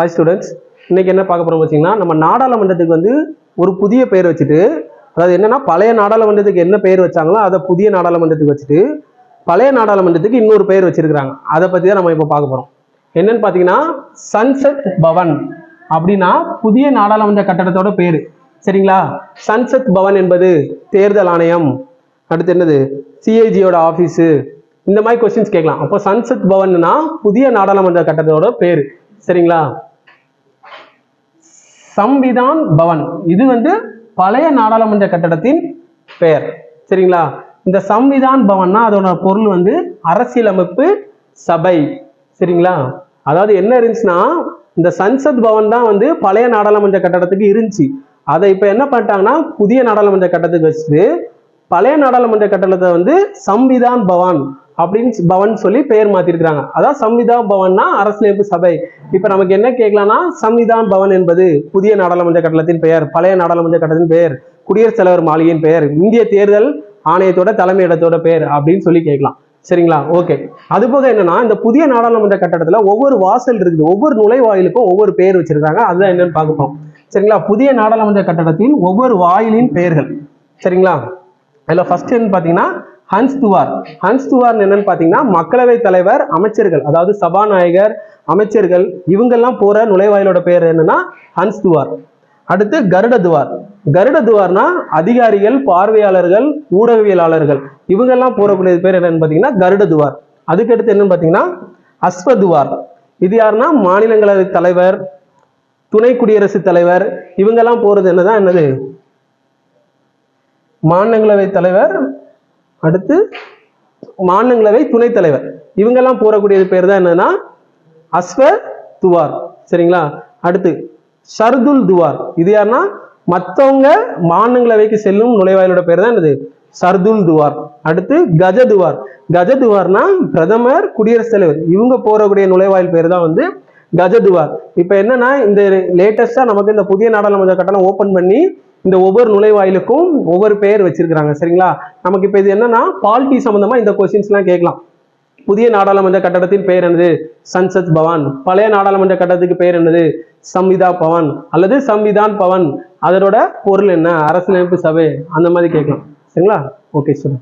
Hi students இன்றைக்கி என்ன பார்க்க போகிறோம் வச்சிங்கன்னா நம்ம நாடாளுமன்றத்துக்கு வந்து ஒரு புதிய பெயர் வச்சுட்டு அதாவது என்னென்னா பழைய நாடாளுமன்றத்துக்கு என்ன பெயர் வச்சாங்களோ அதை புதிய நாடாளுமன்றத்துக்கு வச்சுட்டு பழைய நாடாளுமன்றத்துக்கு இன்னொரு பெயர் வச்சுருக்கிறாங்க. அதை பற்றி தான் நம்ம இப்போ பார்க்க போகிறோம் என்னன்னு பார்த்தீங்கன்னா சன்சத் பவன் அப்படின்னா புதிய நாடாளுமன்ற கட்டடத்தோட பேர். சரிங்களா? சன்சத் பவன் என்பது தேர்தல் ஆணையம். அடுத்து என்னது? சிஐஜியோட ஆஃபீஸு இந்த மாதிரி கொஸ்டின்ஸ் கேட்கலாம். அப்போ சன்சத் பவன்னா புதிய நாடாளுமன்ற கட்டடத்தோட பேர். சரிங்களா? சம்விதான் பவன். இது வந்து பழைய நாடாளுமன்ற கட்டடத்தின் பெயர். சரிங்களா? இந்த சம்விதான் பவன்னா அதோட பொருள் வந்து அரசியலமைப்பு சபை. சரிங்களா? அதாவது என்ன இருந்துச்சுன்னா இந்த சன்சத் பவன் தான் வந்து பழைய நாடாளுமன்ற கட்டடத்துக்கு இருந்துச்சு. அதை இப்போ என்ன பண்ணிட்டாங்கன்னா புதிய நாடாளுமன்ற கட்டடத்துக்கு வச்சுட்டு பழைய நாடாளுமன்ற கட்டடத்தை வந்து சம்விதான் பவன் அப்படின்னு பவன் சொல்லி பெயர் மாத்திருக்கிறாங்க. அதான் சம்விதான் பவன்னா அரசியலமைப்பு சபை. இப்ப நமக்கு என்ன கேட்கலாம்னா சம்விதான் பவன் என்பது புதிய நாடாளுமன்ற கட்டளத்தின் பெயர் பழைய நாடாளுமன்ற கட்டத்தின் பெயர் குடியரசுத் தலைவர் மாளிகையின் பெயர் இந்திய தேர்தல் ஆணையத்தோட தலைமையிடத்தோட பெயர் அப்படின்னு சொல்லி கேட்கலாம். சரிங்களா? ஓகே. அது போக என்னன்னா இந்த புதிய நாடாளுமன்ற கட்டடத்துல ஒவ்வொரு வாசல் இருக்குது. ஒவ்வொரு நுழைவாயிலுக்கும் ஒவ்வொரு பெயர் வச்சிருக்காங்க. அதுதான் என்னன்னு பார்க்க சரிங்களா? புதிய நாடாளுமன்ற கட்டடத்தின் ஒவ்வொரு வாயிலின் பெயர்கள். சரிங்களா? அதில் ஃபர்ஸ்ட் என்ன பார்த்தீங்கன்னா ஹன்ஸ் துவார். ஹன்ஸ் துவார் என்னன்னு பார்த்தீங்கன்னா மக்களவை தலைவர் அமைச்சர்கள் அதாவது சபாநாயகர் அமைச்சர்கள் இவங்கெல்லாம் போற நுழைவாயிலோட பேர் என்னன்னா ஹன்ஸ் துவார். அடுத்து கருட துவார். கருட துவார்னா அதிகாரிகள் பார்வையாளர்கள் ஊடகவியலாளர்கள். இவங்கெல்லாம் போறக்கூடிய பேர் என்னன்னு பார்த்தீங்கன்னா கருட துவார். அதுக்கடுத்து என்னன்னு பார்த்தீங்கன்னா அஸ்வதுவார் இது யாருன்னா மாநிலங்களவை தலைவர் துணை குடியரசுத் தலைவர் இவங்கெல்லாம் போறது என்னதான் என்னது? மாநிலங்களவை தலைவர் அடுத்து மாநிலங்களவை துணைத் தலைவர். இவங்கெல்லாம் போறக்கூடிய பேர் தான் என்னன்னா அஸ்வ துவார். சரிங்களா? அடுத்து சர்துல் துவார். இது யாருன்னா மற்றவங்க மாநிலங்களவைக்கு செல்லும் நுழைவாயிலோட பேர் தான் என்னது? சர்துல் துவார். அடுத்து கஜ துவார் கஜ துவார்னா பிரதமர் குடியரசுத் தலைவர். இவங்க போறக்கூடிய நுழைவாயில் பேர் தான் வந்து கஜ துவார் இப்போ என்னன்னா இந்த லேட்டஸ்டா நமக்கு இந்த புதிய நாடாளுமன்ற கட்டணம் ஓபன் பண்ணி இந்த ஒவ்வொரு நுழைவாயிலுக்கும் ஒவ்வொரு பெயர் வச்சிருக்கிறாங்க சரிங்களா? நமக்கு இப்போ இது என்னன்னா பால்டி சம்பந்தமா இந்த கொஸ்டின்ஸ்லாம் கேட்கலாம். புதிய நாடாளுமன்ற கட்டடத்தின் பெயர் என்னது? சன்சத் பவன். பழைய நாடாளுமன்ற கட்டடத்துக்கு பெயர் என்னது? சம்விதா பவன் அல்லது சம்விதான் பவன். அதனோட பொருள் என்ன? அரசியலமைப்பு சபை. அந்த மாதிரி கேட்கலாம். சரிங்களா? Okay sir